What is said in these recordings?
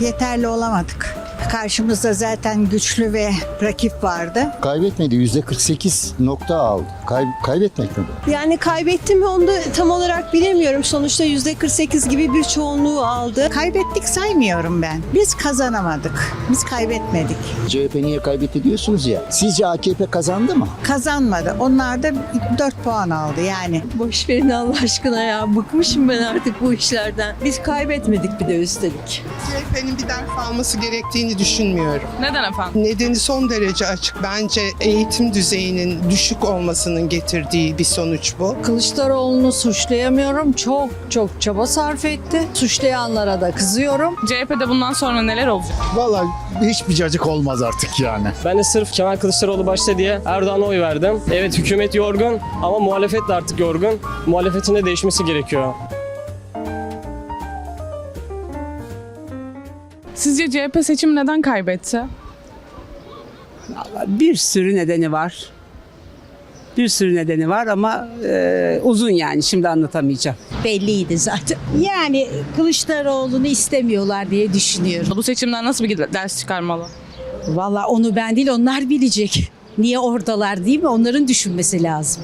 yeterli olamadık. Karşımızda zaten güçlü ve rakip vardı. Kaybetmedi. Yüzde 48 nokta aldı. Kay- kaybetmek mi bu? Yani kaybetti mi onu da tam olarak bilemiyorum. Sonuçta %48 gibi bir çoğunluğu aldı. Kaybettik saymıyorum ben. Biz kazanamadık. Biz kaybetmedik. CHP niye kaybetti diyorsunuz ya. Sizce AKP kazandı mı? Kazanmadı. Onlar da 4 puan aldı yani. Boş verin Allah aşkına ya. Bıkmışım ben artık bu işlerden. Biz kaybetmedik bir de üstelik. CHP'nin bir ders alması gerektiğini düşünmüyorum. Neden efendim? Nedeni son derece açık. Bence eğitim düzeyinin düşük olmasının getirdiği bir sonuç bu. Kılıçdaroğlu'nu suçlayamıyorum. Çok çok çaba sarf etti. Suçlayanlara da kızıyorum. CHP'de bundan sonra neler olacak? Vallahi hiçbir cacık olmaz artık yani. Ben de sırf Kemal Kılıçdaroğlu başta diye Erdoğan'a oy verdim. Evet hükümet yorgun ama muhalefet de artık yorgun. Muhalefetin de değişmesi gerekiyor. CHP seçimi neden kaybetti? Bir sürü nedeni var. Bir sürü nedeni var ama e, uzun yani şimdi anlatamayacağım. belliydi zaten. Yani Kılıçdaroğlu'nu istemiyorlar diye düşünüyorum. Bu seçimden nasıl bir ders çıkarmalı? Valla onu ben değil onlar bilecek. Niye oradalar değil mi? Onların düşünmesi lazım.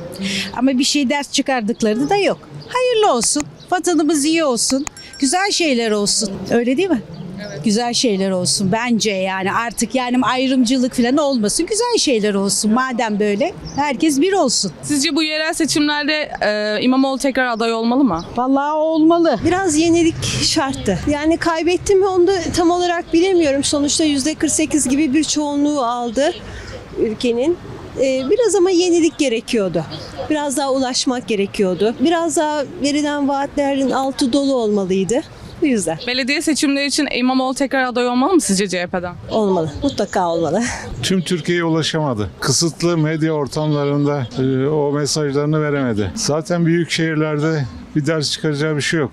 Ama bir şey ders çıkardıkları da yok. Hayırlı olsun. Vatanımız iyi olsun. Güzel şeyler olsun. Öyle değil mi? Güzel şeyler olsun bence yani artık yani ayrımcılık falan olmasın güzel şeyler olsun madem böyle herkes bir olsun. Sizce bu yerel seçimlerde e, İmamoğlu tekrar aday olmalı mı? Vallahi olmalı. Biraz yenilik şarttı. Yani kaybetti mi onu da tam olarak bilemiyorum. Sonuçta %48 gibi bir çoğunluğu aldı ülkenin. Ee, biraz ama yenilik gerekiyordu. Biraz daha ulaşmak gerekiyordu. Biraz daha verilen vaatlerin altı dolu olmalıydı. Bu yüzden Belediye seçimleri için İmamoğlu tekrar aday olmalı mı sizce CHP'den? olmalı. Mutlaka olmalı. Tüm Türkiye'ye ulaşamadı. Kısıtlı medya ortamlarında e, o mesajlarını veremedi. Zaten büyük şehirlerde bir ders çıkaracağı bir şey yok.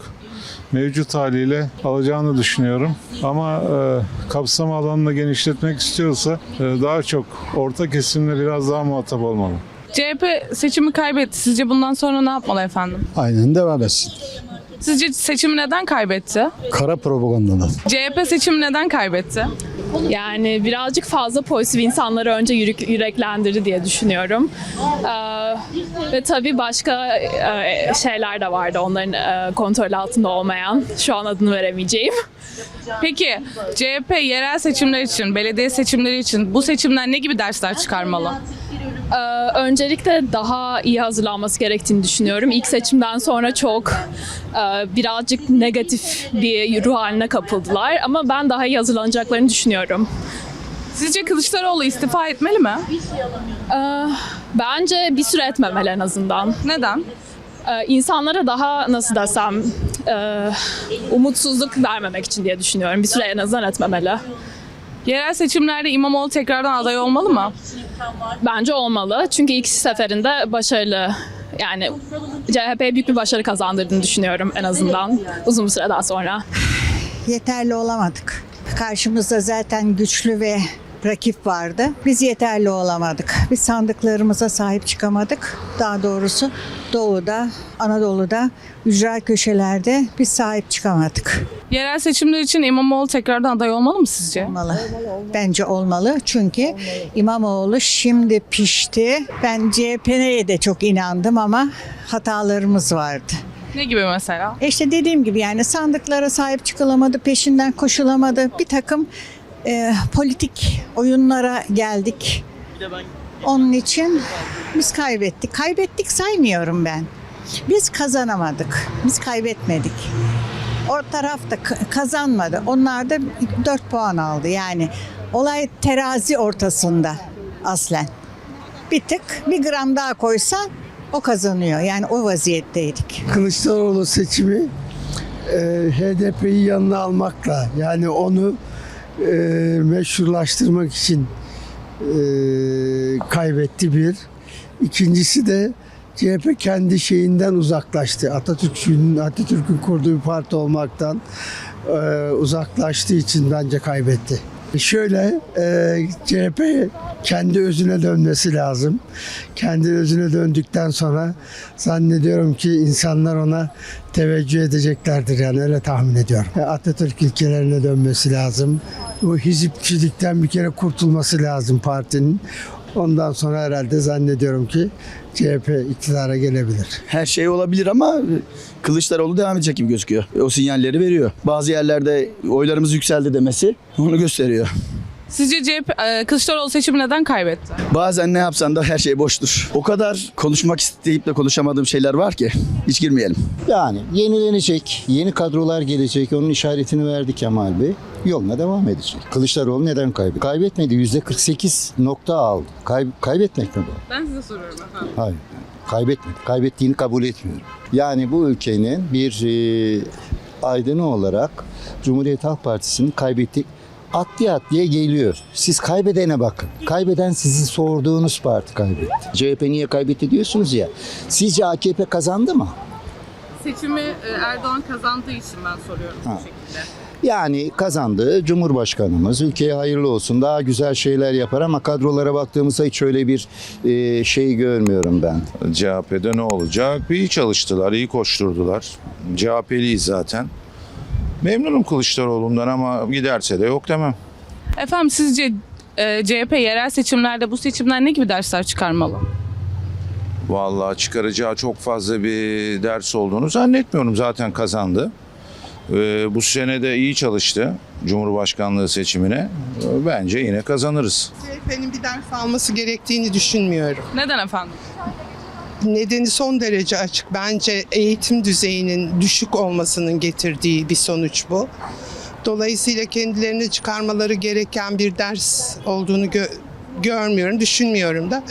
Mevcut haliyle alacağını düşünüyorum. Ama e, kapsam alanını genişletmek istiyorsa e, daha çok orta kesimle biraz daha muhatap olmalı. CHP seçimi kaybetti. Sizce bundan sonra ne yapmalı efendim? Aynen devam etsin. Sizce seçimi neden kaybetti? Kara propagandadan. CHP seçimi neden kaybetti? Yani birazcık fazla pozitif insanları önce yürek, yüreklendirdi diye düşünüyorum. Ee, ve tabii başka e, şeyler de vardı onların e, kontrol altında olmayan. Şu an adını veremeyeceğim. Peki CHP yerel seçimler için, belediye seçimleri için bu seçimden ne gibi dersler çıkarmalı? Ee, öncelikle daha iyi hazırlanması gerektiğini düşünüyorum. İlk seçimden sonra çok e, birazcık negatif bir ruh haline kapıldılar. Ama ben daha iyi hazırlanacaklarını düşünüyorum. Sizce Kılıçdaroğlu istifa etmeli mi? Ee, bence bir süre etmemeli en azından. Neden? Ee, insanlara daha nasıl desem e, umutsuzluk vermemek için diye düşünüyorum. Bir süre en azından etmemeli. Yerel seçimlerde İmamoğlu tekrardan aday olmalı mı? Bence olmalı. Çünkü ilk seferinde başarılı yani CHP'ye büyük bir başarı kazandırdığını düşünüyorum en azından uzun bir süreden sonra. Yeterli olamadık. Karşımızda zaten güçlü ve rakip vardı. Biz yeterli olamadık. Biz sandıklarımıza sahip çıkamadık. Daha doğrusu Doğu'da, Anadolu'da, ücra köşelerde biz sahip çıkamadık. Yerel seçimler için İmamoğlu tekrardan aday olmalı mı sizce? Olmalı. Bence olmalı. Çünkü İmamoğlu şimdi pişti. Ben CHP'ye de çok inandım ama hatalarımız vardı. Ne gibi mesela? E İşte dediğim gibi yani sandıklara sahip çıkılamadı, peşinden koşulamadı. Bir takım e, politik oyunlara geldik. Onun için biz kaybettik. Kaybettik saymıyorum ben. Biz kazanamadık. Biz kaybetmedik. O taraf da kazanmadı. Onlar da 4 puan aldı. Yani olay terazi ortasında aslen. Bir tık bir gram daha koysan o kazanıyor. Yani o vaziyetteydik. Kılıçdaroğlu seçimi e, HDP'yi yanına almakla yani onu e, meşrulaştırmak için kaybetti bir. İkincisi de CHP kendi şeyinden uzaklaştı. Atatürk'ün Atatürk'ün kurduğu bir parti olmaktan e, uzaklaştığı için bence kaybetti. Şöyle e, CHP kendi özüne dönmesi lazım. Kendi özüne döndükten sonra zannediyorum ki insanlar ona teveccüh edeceklerdir yani öyle tahmin ediyorum. Atatürk ilkelerine dönmesi lazım. Bu hizipçilikten bir kere kurtulması lazım partinin. Ondan sonra herhalde zannediyorum ki CHP iktidara gelebilir. Her şey olabilir ama Kılıçdaroğlu devam edecek gibi gözüküyor. O sinyalleri veriyor. Bazı yerlerde oylarımız yükseldi demesi onu gösteriyor. Sizce CHP, e, Kılıçdaroğlu seçimi neden kaybetti? Bazen ne yapsan da her şey boştur. O kadar konuşmak isteyip de konuşamadığım şeyler var ki hiç girmeyelim. Yani yenilenecek, yeni kadrolar gelecek. Onun işaretini verdi Kemal Bey. Yoluna devam edecek. Kılıçdaroğlu neden kaybetti? Kaybetmedi. Yüzde 48 nokta aldı. Kay- kaybetmek mi bu? Ben size soruyorum efendim. Hayır. Kaybetmedi. Kaybettiğini kabul etmiyorum. Yani bu ülkenin bir e, aydını olarak Cumhuriyet Halk Partisi'nin kaybetti atlıya atlıya geliyor. Siz kaybedene bakın. Kaybeden sizin sorduğunuz parti kaybetti. CHP niye kaybetti diyorsunuz ya. Sizce AKP kazandı mı? Seçimi e, Erdoğan kazandığı için ben soruyorum Ha. bu şekilde. Yani kazandı Cumhurbaşkanımız. Ülkeye hayırlı olsun. Daha güzel şeyler yapar ama kadrolara baktığımızda hiç öyle bir e, şey görmüyorum ben. CHP'de ne olacak? İyi çalıştılar, iyi koşturdular. CHP'liyiz zaten. Memnunum Kılıçdaroğlu'ndan ama giderse de yok demem. Efendim sizce e, CHP yerel seçimlerde bu seçimden ne gibi dersler çıkarmalı? Vallahi çıkaracağı çok fazla bir ders olduğunu zannetmiyorum. Zaten kazandı. Ee, bu sene de iyi çalıştı Cumhurbaşkanlığı seçimine. Ee, Bence yine kazanırız. CHP'nin bir ders alması gerektiğini düşünmüyorum. Neden efendim? Nedeni son derece açık. Bence eğitim düzeyinin düşük olmasının getirdiği bir sonuç bu. Dolayısıyla kendilerine çıkarmaları gereken bir ders olduğunu gö- görmüyorum, düşünmüyorum da.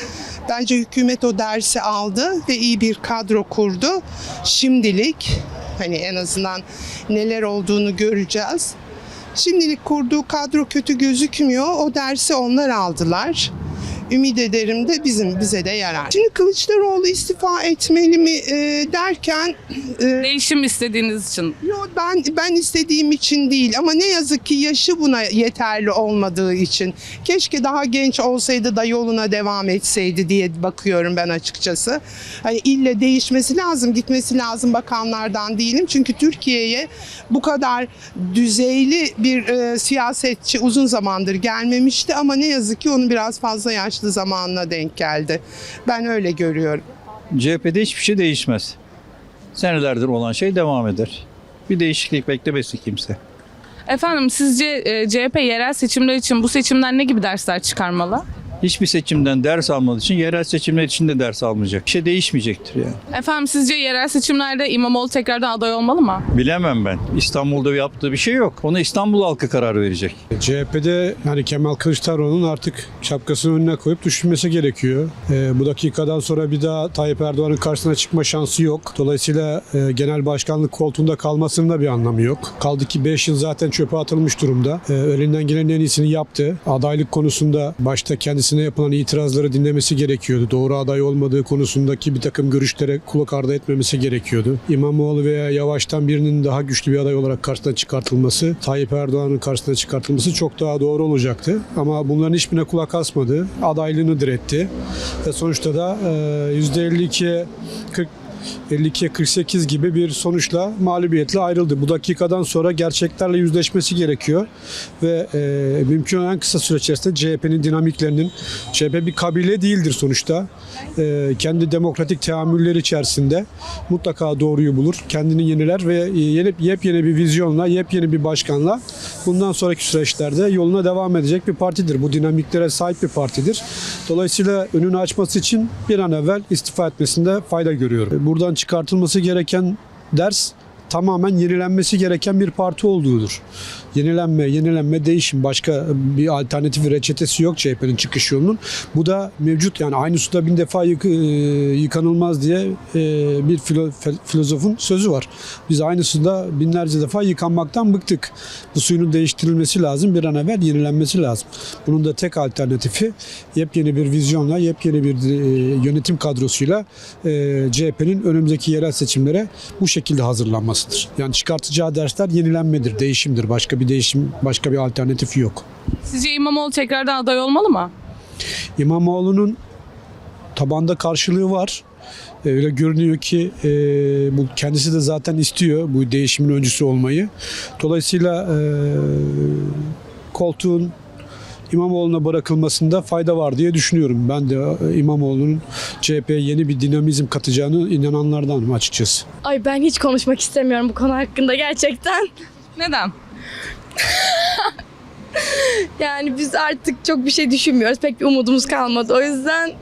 Bence hükümet o dersi aldı ve iyi bir kadro kurdu. Şimdilik hani en azından neler olduğunu göreceğiz. Şimdilik kurduğu kadro kötü gözükmüyor. O dersi onlar aldılar. Ümit ederim de bizim bize de yarar. Şimdi Kılıçdaroğlu istifa etmeli mi e, derken e, Değişim istediğiniz için. Yo, ben ben istediğim için değil ama ne yazık ki yaşı buna yeterli olmadığı için keşke daha genç olsaydı da yoluna devam etseydi diye bakıyorum ben açıkçası. Hani ille değişmesi lazım, gitmesi lazım bakanlardan değilim. Çünkü Türkiye'ye bu kadar düzeyli bir e, siyasetçi uzun zamandır gelmemişti ama ne yazık ki onun biraz fazla yaşlı zamanına denk geldi. Ben öyle görüyorum. CHP'de hiçbir şey değişmez. Senelerdir olan şey devam eder. Bir değişiklik beklemesin kimse. Efendim sizce e, CHP yerel seçimler için bu seçimden ne gibi dersler çıkarmalı? Hiçbir seçimden ders almadığı için yerel seçimler için de ders almayacak. Bir şey değişmeyecektir yani. Efendim sizce yerel seçimlerde İmamoğlu tekrardan aday olmalı mı? Bilemem ben. İstanbul'da yaptığı bir şey yok. Ona İstanbul halkı karar verecek. CHP'de yani Kemal Kılıçdaroğlu'nun artık şapkasını önüne koyup düşünmesi gerekiyor. Ee, bu dakikadan sonra bir daha Tayyip Erdoğan'ın karşısına çıkma şansı yok. Dolayısıyla e, genel başkanlık koltuğunda kalmasının da bir anlamı yok. Kaldı ki 5 yıl zaten çöpe atılmış durumda. Ee, elinden gelenin en iyisini yaptı. Adaylık konusunda başta kendisine yapılan itirazları dinlemesi gerekiyordu. Doğru aday olmadığı konusundaki bir takım görüşlere kulak ardı etmemesi gerekiyordu. İmamoğlu veya Yavaş'tan birinin daha güçlü bir aday olarak karşısına çıkartılması, Tayyip Erdoğan'ın karşısına çıkartılması çok daha doğru olacaktı. Ama bunların hiçbirine kulak asmadı. Adaylığını diretti. Ve sonuçta da e, %52'ye 40 52'ye 48 gibi bir sonuçla mağlubiyetle ayrıldı. Bu dakikadan sonra gerçeklerle yüzleşmesi gerekiyor ve e, mümkün olan kısa süre içerisinde CHP'nin dinamiklerinin CHP bir kabile değildir sonuçta. E, kendi demokratik teamüller içerisinde mutlaka doğruyu bulur, kendini yeniler ve e, yeni, yepyeni bir vizyonla, yepyeni bir başkanla bundan sonraki süreçlerde yoluna devam edecek bir partidir. Bu dinamiklere sahip bir partidir. Dolayısıyla önünü açması için bir an evvel istifa etmesinde fayda görüyorum. Buradan çıkartılması gereken ders tamamen yenilenmesi gereken bir parti olduğudur. Yenilenme, yenilenme, değişim başka bir alternatifi reçetesi yok CHP'nin çıkış yolunun. Bu da mevcut yani aynı suda bin defa yık- e, yıkanılmaz diye e, bir filo- filozofun sözü var. Biz aynı suda binlerce defa yıkanmaktan bıktık. Bu suyun değiştirilmesi lazım, bir an evvel yenilenmesi lazım. Bunun da tek alternatifi yepyeni bir vizyonla, yepyeni bir e, yönetim kadrosuyla CHP'nin önümüzdeki yerel seçimlere bu şekilde hazırlanması çıkarmasıdır. Yani çıkartacağı dersler yenilenmedir, değişimdir. Başka bir değişim, başka bir alternatif yok. Sizce İmamoğlu tekrardan aday olmalı mı? İmamoğlu'nun tabanda karşılığı var. E, Öyle görünüyor ki e, bu kendisi de zaten istiyor bu değişimin öncüsü olmayı. Dolayısıyla e, koltuğun İmamoğlu'na bırakılmasında fayda var diye düşünüyorum. Ben de e, İmamoğlu'nun CHP'ye yeni bir dinamizm katacağını inananlardanım açıkçası. Ay ben hiç konuşmak istemiyorum bu konu hakkında gerçekten. Neden? Yani biz artık çok bir şey düşünmüyoruz. Pek bir umudumuz kalmadı. O yüzden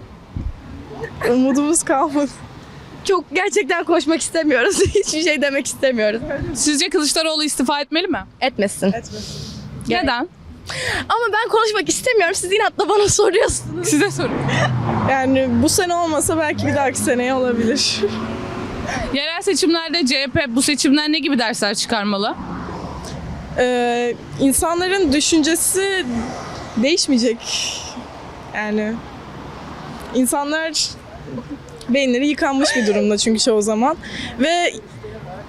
umudumuz kalmadı. Çok gerçekten konuşmak istemiyoruz. Hiçbir şey demek istemiyoruz. Sizce Kılıçdaroğlu istifa etmeli mi? Etmesin. Neden? Ama ben konuşmak istemiyorum. Siz inatla bana soruyorsunuz. Size soruyorum. Yani bu sene olmasa belki bir dahaki seneye olabilir. Yerel seçimlerde CHP bu seçimden ne gibi dersler çıkarmalı? Ee, insanların düşüncesi değişmeyecek. Yani insanlar beyinleri yıkanmış bir durumda çünkü çoğu zaman ve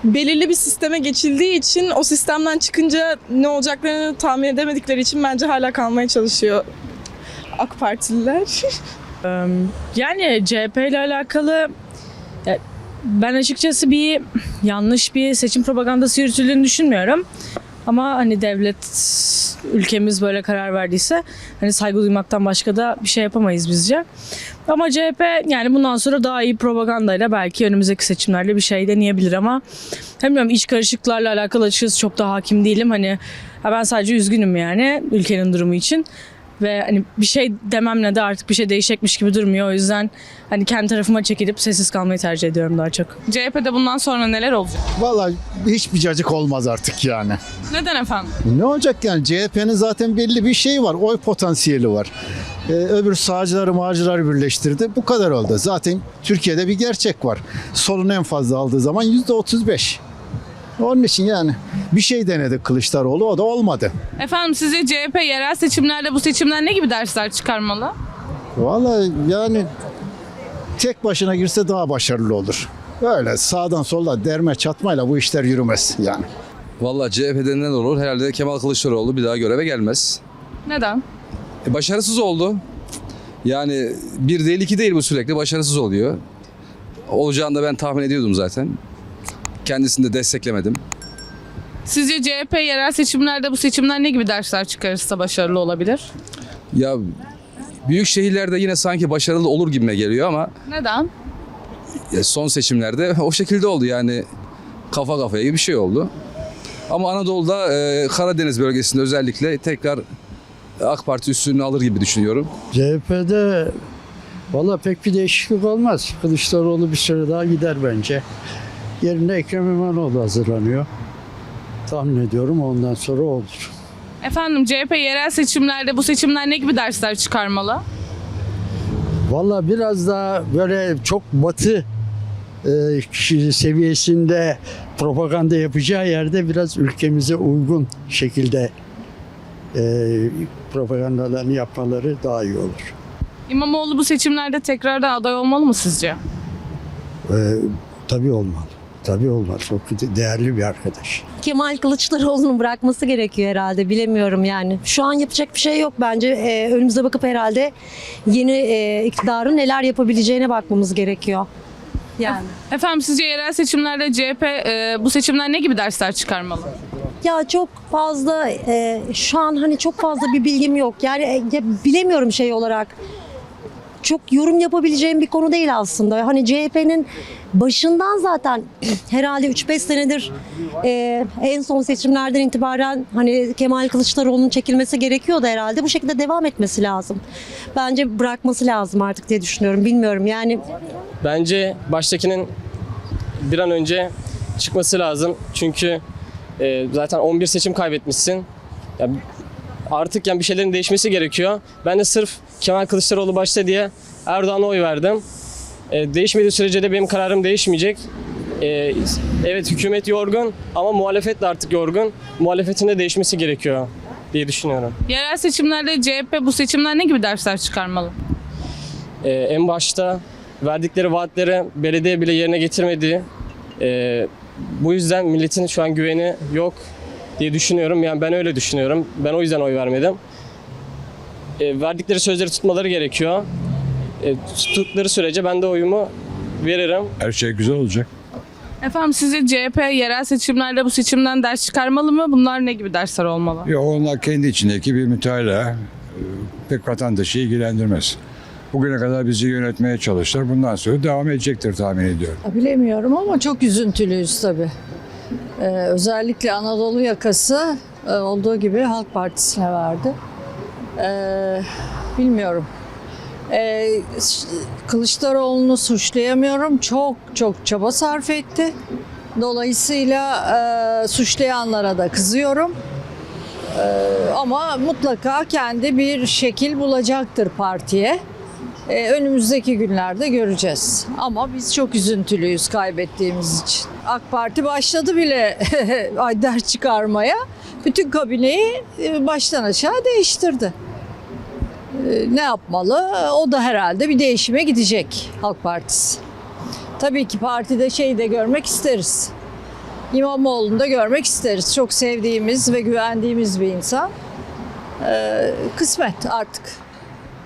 belirli bir sisteme geçildiği için o sistemden çıkınca ne olacaklarını tahmin edemedikleri için bence hala kalmaya çalışıyor AK Partililer. Yani CHP ile alakalı ben açıkçası bir yanlış bir seçim propagandası yürütüldüğünü düşünmüyorum. Ama hani devlet, ülkemiz böyle karar verdiyse hani saygı duymaktan başka da bir şey yapamayız bizce. Ama CHP yani bundan sonra daha iyi propagandayla belki önümüzdeki seçimlerde bir şey deneyebilir ama bilmiyorum iç karışıklarla alakalı açıkçası çok da hakim değilim. Hani ha ben sadece üzgünüm yani ülkenin durumu için. Ve hani bir şey dememle de artık bir şey değişecekmiş gibi durmuyor. O yüzden hani kendi tarafıma çekilip sessiz kalmayı tercih ediyorum daha çok. CHP'de bundan sonra neler olacak? Vallahi hiçbir cacık olmaz artık yani. Neden efendim? Ne olacak yani CHP'nin zaten belli bir şeyi var. Oy potansiyeli var. Ee, öbür sağcıları mağcıları birleştirdi. Bu kadar oldu. Zaten Türkiye'de bir gerçek var. Solun en fazla aldığı zaman yüzde 35. Onun için yani bir şey denedi Kılıçdaroğlu o da olmadı. Efendim sizce CHP yerel seçimlerde bu seçimden ne gibi dersler çıkarmalı? Vallahi yani tek başına girse daha başarılı olur. Böyle sağdan soldan derme çatmayla bu işler yürümez yani. Vallahi CHP'de ne olur? Herhalde Kemal Kılıçdaroğlu bir daha göreve gelmez. Neden? E, başarısız oldu. Yani bir değil iki değil bu sürekli başarısız oluyor. Olacağını da ben tahmin ediyordum zaten. Kendisini de desteklemedim. Sizce CHP yerel seçimlerde bu seçimden ne gibi dersler çıkarırsa başarılı olabilir? Ya büyük şehirlerde yine sanki başarılı olur gibime geliyor ama Neden? ya son seçimlerde o şekilde oldu yani kafa kafaya gibi bir şey oldu. Ama Anadolu'da e, Karadeniz bölgesinde özellikle tekrar AK Parti üstünlüğünü alır gibi düşünüyorum. CHP'de valla pek bir değişiklik olmaz. Kılıçdaroğlu bir süre daha gider bence. Yerine Ekrem İmamoğlu hazırlanıyor. Tahmin ediyorum ondan sonra olur. Efendim CHP yerel seçimlerde bu seçimden ne gibi dersler çıkarmalı? Valla biraz daha böyle çok batı e, kişi seviyesinde propaganda yapacağı yerde biraz ülkemize uygun şekilde e, propagandalarını yapmaları daha iyi olur. İmamoğlu bu seçimlerde tekrardan aday olmalı mı sizce? E, tabii olmalı. Tabii olmaz. Çok değerli bir arkadaş. Kemal Kılıçdaroğlu'nu bırakması gerekiyor herhalde bilemiyorum yani. Şu an yapacak bir şey yok bence. Ee, önümüze bakıp herhalde yeni e, iktidarın neler yapabileceğine bakmamız gerekiyor. Yani. Efendim sizce yerel seçimlerde CHP e, bu seçimden ne gibi dersler çıkarmalı? Ya çok fazla e, şu an hani çok fazla bir bilgim yok. Yani e, ya bilemiyorum şey olarak. Çok yorum yapabileceğim bir konu değil aslında. Hani CHP'nin başından zaten herhalde 3-5 senedir e, en son seçimlerden itibaren hani Kemal Kılıçdaroğlu'nun çekilmesi gerekiyordu herhalde. Bu şekilde devam etmesi lazım. Bence bırakması lazım artık diye düşünüyorum. Bilmiyorum yani Bence baştakinin bir an önce çıkması lazım. Çünkü e, zaten 11 seçim kaybetmişsin. Ya, artık yani bir şeylerin değişmesi gerekiyor. Ben de sırf Kemal Kılıçdaroğlu başta diye Erdoğan'a oy verdim. E, değişmediği sürece de benim kararım değişmeyecek. E, evet hükümet yorgun ama muhalefet de artık yorgun. Muhalefetin de değişmesi gerekiyor diye düşünüyorum. Yerel seçimlerde CHP bu seçimden ne gibi dersler çıkarmalı? Ee, en başta verdikleri vaatleri belediye bile yerine getirmediği, e, bu yüzden milletin şu an güveni yok diye düşünüyorum. Yani ben öyle düşünüyorum. Ben o yüzden oy vermedim. E, verdikleri sözleri tutmaları gerekiyor. E, tuttukları sürece ben de oyumu veririm. Her şey güzel olacak. Efendim sizce CHP yerel seçimlerde bu seçimden ders çıkarmalı mı? Bunlar ne gibi dersler olmalı? Ya onlar kendi içindeki bir mütalaa. Ee, Pek vatandaşı ilgilendirmez. Bugüne kadar bizi yönetmeye çalıştılar. Bundan sonra devam edecektir tahmin ediyorum. Bilemiyorum ama çok üzüntülüyüz tabii. Ee, özellikle Anadolu yakası e, olduğu gibi Halk Partisi'ne verdi. Ee, bilmiyorum. Ee, Kılıçdaroğlu'nu suçlayamıyorum. Çok çok çaba sarf etti. Dolayısıyla e, suçlayanlara da kızıyorum. Ee, ama mutlaka kendi bir şekil bulacaktır partiye. Ee, önümüzdeki günlerde göreceğiz. Ama biz çok üzüntülüyüz kaybettiğimiz için. AK Parti başladı bile ay ders çıkarmaya. Bütün kabineyi e, baştan aşağı değiştirdi. Ee, ne yapmalı? O da herhalde bir değişime gidecek Halk Partisi. Tabii ki partide şey de görmek isteriz. İmamoğlu'nu da görmek isteriz. Çok sevdiğimiz ve güvendiğimiz bir insan. Ee, kısmet artık.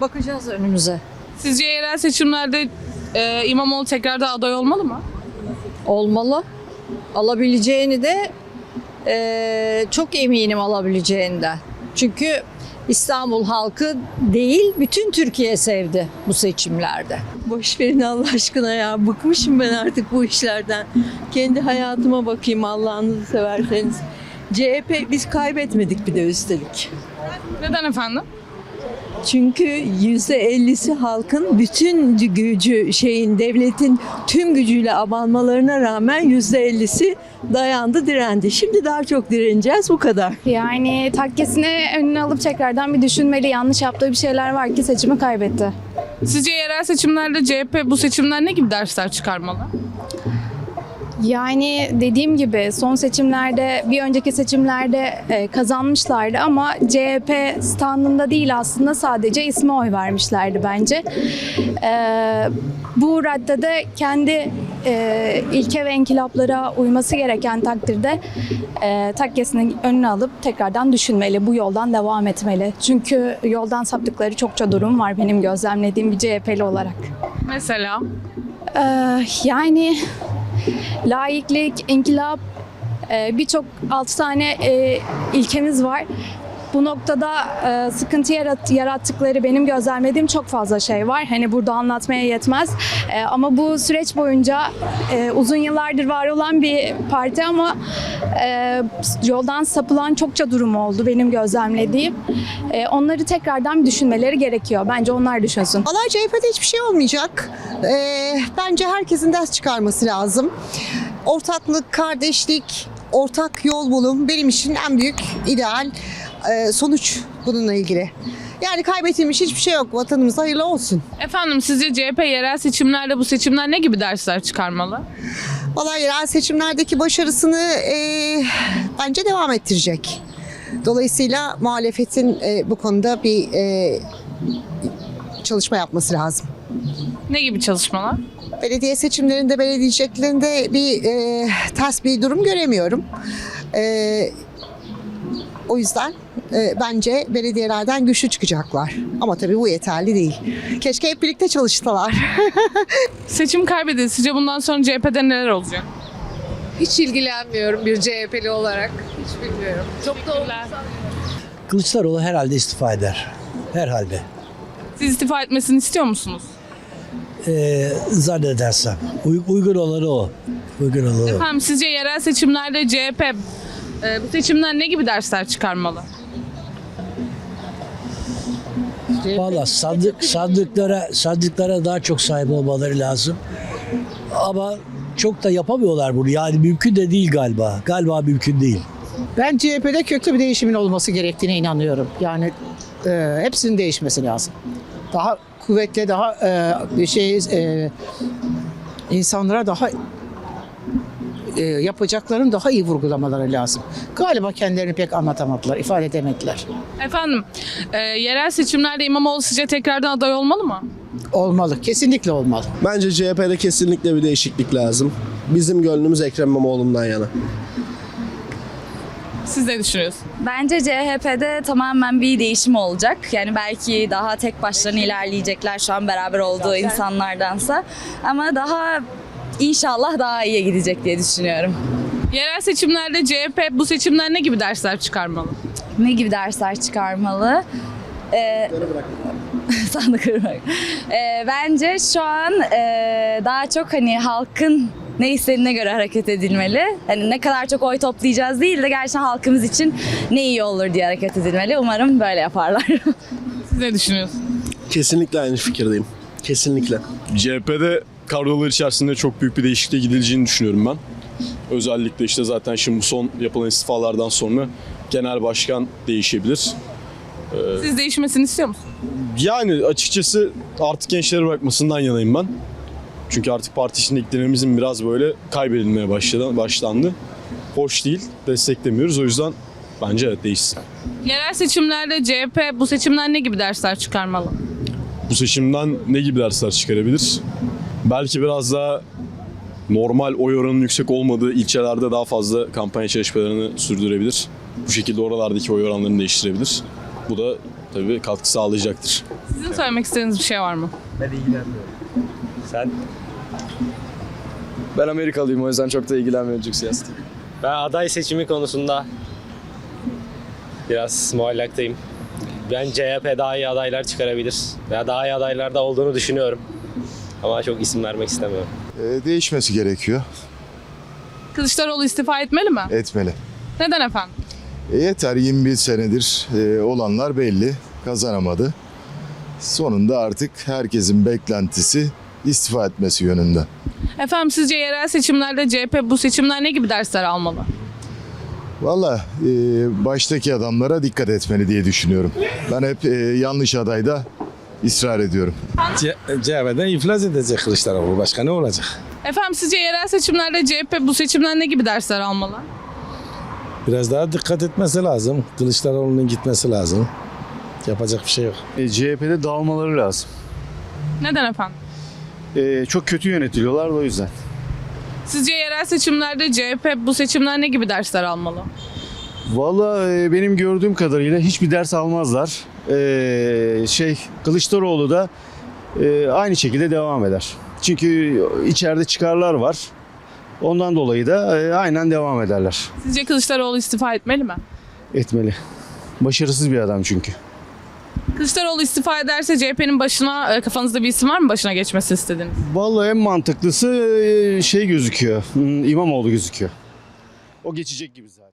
Bakacağız önümüze. Sizce yerel seçimlerde e, İmamoğlu tekrardan aday olmalı mı? olmalı. Alabileceğini de eee, çok eminim alabileceğinden. Çünkü İstanbul halkı değil, bütün Türkiye sevdi bu seçimlerde. Boş verin Allah aşkına ya. Bıkmışım ben artık bu işlerden. Kendi hayatıma bakayım Allah'ınızı severseniz. CHP biz kaybetmedik bir de üstelik. Neden efendim? Çünkü yüzde ellisi halkın bütün gücü şeyin devletin tüm gücüyle abanmalarına rağmen yüzde ellisi dayandı direndi. Şimdi daha çok direneceğiz bu kadar. Yani takkesini önüne alıp tekrardan bir düşünmeli. Yanlış yaptığı bir şeyler var ki seçimi kaybetti. Sizce yerel seçimlerde CHP bu seçimden ne gibi dersler çıkarmalı? Yani dediğim gibi son seçimlerde bir önceki seçimlerde e, kazanmışlardı ama CHP standında değil aslında sadece isme oy vermişlerdi bence. E, bu raddede kendi e, ilke ve inkılaplara uyması gereken takdirde e, takkesini önüne alıp tekrardan düşünmeli. Bu yoldan devam etmeli. Çünkü yoldan saptıkları çokça durum var benim gözlemlediğim bir CHP'li olarak. Mesela Ee, yani laiklik, inkılap, e, birçok altı tane e, ilkemiz var. Bu noktada e, sıkıntı yarat- yarattıkları benim gözlemlediğim çok fazla şey var. Hani burada anlatmaya yetmez. E, ama bu süreç boyunca e, uzun yıllardır var olan bir parti ama e, yoldan sapılan çokça durum oldu benim gözlemlediğim. E, onları tekrardan düşünmeleri gerekiyor. Bence onlar düşünsün. Valla CHP'de hiçbir şey olmayacak. Ee, bence herkesin ders çıkarması lazım. Ortaklık, kardeşlik, ortak yol bulun benim için en büyük ideal e, sonuç bununla ilgili. Yani kaybettiğimiz hiçbir şey yok. Vatanımıza hayırlı olsun. efendim sizce CHP yerel seçimlerde bu seçimden ne gibi dersler çıkarmalı? Valla yerel seçimlerdeki başarısını e, bence devam ettirecek. Dolayısıyla muhalefetin e, bu konuda bir e, çalışma yapması lazım. Ne gibi çalışmalar? Belediye seçimlerinde, belediyeciliklerinde bir e, ters bir durum göremiyorum. E, o yüzden e, bence belediyelerden güçlü çıkacaklar. Ama tabii bu yeterli değil. Keşke hep birlikte çalışsalar. Seçim kaybedildi. Sizce bundan sonra CHP'de neler olacak? Hiç ilgilenmiyorum bir CHP'li olarak. Hiç bilmiyorum. Çok da Kılıçdaroğlu herhalde istifa eder. Herhalde. Siz istifa etmesini istiyor musunuz? Ee, zannedersem. uygun olanı o. Uygun olanı o. Efendim sizce yerel seçimlerde CHP e, bu seçimden ne gibi dersler çıkarmalı? Valla sandık, sandıklara, sandıklara daha çok sahip olmaları lazım. Ama çok da yapamıyorlar bunu. Yani mümkün de değil galiba. Galiba mümkün değil. Ben CHP'de köklü bir değişimin olması gerektiğine inanıyorum. Yani e, hepsinin değişmesi lazım. Daha kuvvetli, daha e, şey e, insanlara daha e, yapacaklarını daha iyi vurgulamaları lazım. Galiba kendilerini pek anlatamadılar, ifade edemediler. Efendim e, yerel seçimlerde İmamoğlu sizce tekrardan aday olmalı mı? Olmalı, kesinlikle olmalı. Bence CHP'de kesinlikle bir değişiklik lazım. bizim gönlümüz Ekrem İmamoğlu'ndan yana. Siz ne düşünüyorsunuz? Bence CHP'de tamamen bir değişim olacak. Yani belki daha tek başlarına ilerleyecekler şu an beraber olduğu insanlardansa. Ama daha inşallah daha iyiye gidecek diye düşünüyorum. Yerel seçimlerde CHP bu seçimden ne gibi dersler çıkarmalı? Ne gibi dersler çıkarmalı? Ee, sandık kırmak. Ee, bence şu an e, daha çok hani halkın ne istediğine göre hareket edilmeli. Hani ne kadar çok oy toplayacağız değil de gerçekten halkımız için ne iyi olur diye hareket edilmeli. Umarım böyle yaparlar. Siz ne düşünüyorsunuz? Kesinlikle aynı fikirdeyim. Kesinlikle. CHP'de kadrolar içerisinde çok büyük bir değişikliğe gidileceğini düşünüyorum ben. Özellikle işte zaten şimdi bu son yapılan istifalardan sonra genel başkan değişebilir. Siz değişmesini istiyor musunuz? Yani açıkçası artık gençlere bırakmasından yanayım ben. Çünkü artık parti içindeki dinamizm biraz böyle kaybedilmeye başladı, başlandı. Hoş değil, desteklemiyoruz. O yüzden bence evet değişsin. Yerel seçimlerde CHP bu seçimden ne gibi dersler çıkarmalı? Bu seçimden ne gibi dersler çıkarabilir? Belki biraz daha normal oy oranının yüksek olmadığı ilçelerde daha fazla kampanya çalışmalarını sürdürebilir. Bu şekilde oralardaki oy oranlarını değiştirebilir. Bu da tabii katkı sağlayacaktır. Sizin söylemek istediğiniz bir şey var mı? Sen? Ben Amerikalıyım o yüzden çok da ilgilenmiyorum Türk siyaseti. Ben aday seçimi konusunda biraz muallaktayım. Ben CHP daha iyi adaylar çıkarabilir. Veya daha iyi adaylarda olduğunu düşünüyorum. Ama çok isim vermek istemiyorum. değişmesi gerekiyor. Kılıçdaroğlu istifa etmeli mi? Etmeli. Neden efendim? E, yeter 21 senedir e, olanlar belli. Kazanamadı. Sonunda artık herkesin beklentisi istifa etmesi yönünde. Efendim sizce yerel seçimlerde CHP bu seçimden ne gibi dersler almalı? Valla e, baştaki adamlara dikkat etmeli diye düşünüyorum. Ben hep e, yanlış adayda ısrar ediyorum. CHP'den iflas edecek Kılıçdaroğlu. Başka ne olacak? Efendim sizce yerel seçimlerde CHP bu seçimden ne gibi dersler almalı? Biraz daha dikkat etmesi lazım. Kılıçdaroğlu'nun gitmesi lazım. Yapacak bir şey yok. CHP'de dağılmaları lazım. Neden efendim? çok kötü yönetiliyorlar o yüzden. Sizce yerel seçimlerde CHP bu seçimden ne gibi dersler almalı? Valla e, benim gördüğüm kadarıyla hiçbir ders almazlar. E, şey Kılıçdaroğlu da e, aynı şekilde devam eder. Çünkü içeride çıkarlar var. Ondan dolayı da e, aynen devam ederler. Sizce Kılıçdaroğlu istifa etmeli mi? Etmeli. Başarısız bir adam çünkü. Kılıçdaroğlu istifa ederse CHP'nin başına e, kafanızda bir isim var mı başına geçmesi istediğiniz? Vallahi en mantıklısı şey gözüküyor. hmm, İmamoğlu gözüküyor. O geçecek gibi zaten.